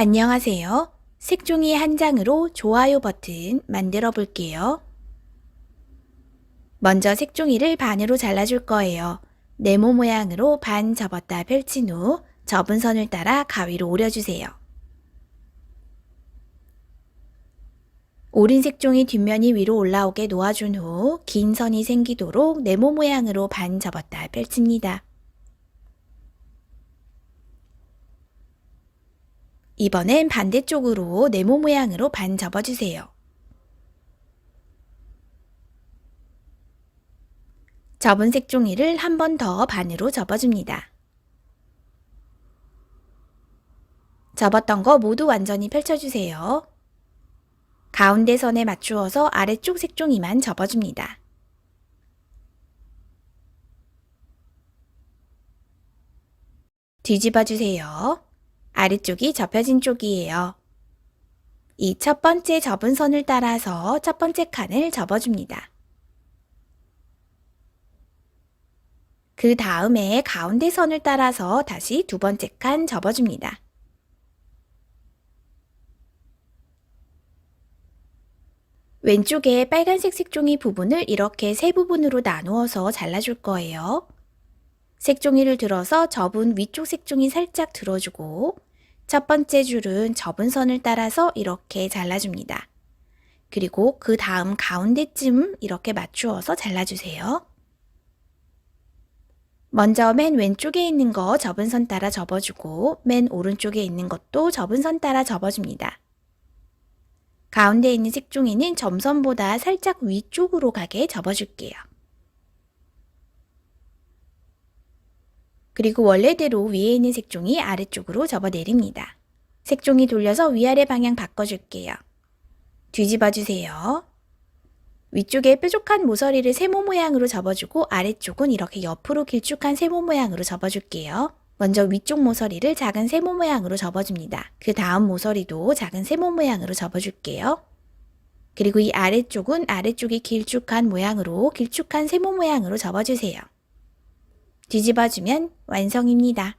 안녕하세요. 색종이 한 장으로 좋아요 버튼 만들어 볼게요. 먼저 색종이를 반으로 잘라줄 거예요. 네모 모양으로 반 접었다 펼친 후 접은 선을 따라 가위로 오려주세요. 오린 색종이 뒷면이 위로 올라오게 놓아준 후 긴 선이 생기도록 네모 모양으로 반 접었다 펼칩니다. 이번엔 반대쪽으로 네모 모양으로 반 접어주세요. 접은 색종이를 한 번 더 반으로 접어줍니다. 접었던 거 모두 완전히 펼쳐주세요. 가운데 선에 맞추어서 아래쪽 색종이만 접어줍니다. 뒤집어 주세요. 아래쪽이 접혀진 쪽이에요. 이 첫 번째 접은 선을 따라서 첫 번째 칸을 접어줍니다. 그 다음에 가운데 선을 따라서 다시 두 번째 칸 접어줍니다. 왼쪽에 빨간색 색종이 부분을 이렇게 세 부분으로 나누어서 잘라줄 거예요. 색종이를 들어서 접은 위쪽 색종이 살짝 들어주고 첫 번째 줄은 접은 선을 따라서 이렇게 잘라줍니다. 그리고 그 다음 가운데쯤 이렇게 맞추어서 잘라주세요. 먼저 맨 왼쪽에 있는 거 접은 선 따라 접어주고 맨 오른쪽에 있는 것도 접은 선 따라 접어줍니다. 가운데 있는 색종이는 점선보다 살짝 위쪽으로 가게 접어줄게요. 그리고 원래대로 위에 있는 색종이 아래쪽으로 접어 내립니다. 색종이 돌려서 위아래 방향 바꿔줄게요. 뒤집어 주세요. 위쪽에 뾰족한 모서리를 세모 모양으로 접어주고 아래쪽은 이렇게 옆으로 길쭉한 세모 모양으로 접어줄게요. 먼저 위쪽 모서리를 작은 세모 모양으로 접어줍니다. 그 다음 모서리도 작은 세모 모양으로 접어줄게요. 그리고 이 아래쪽은 아래쪽이 길쭉한 모양으로 길쭉한 세모 모양으로 접어주세요. 뒤집어주면 완성입니다.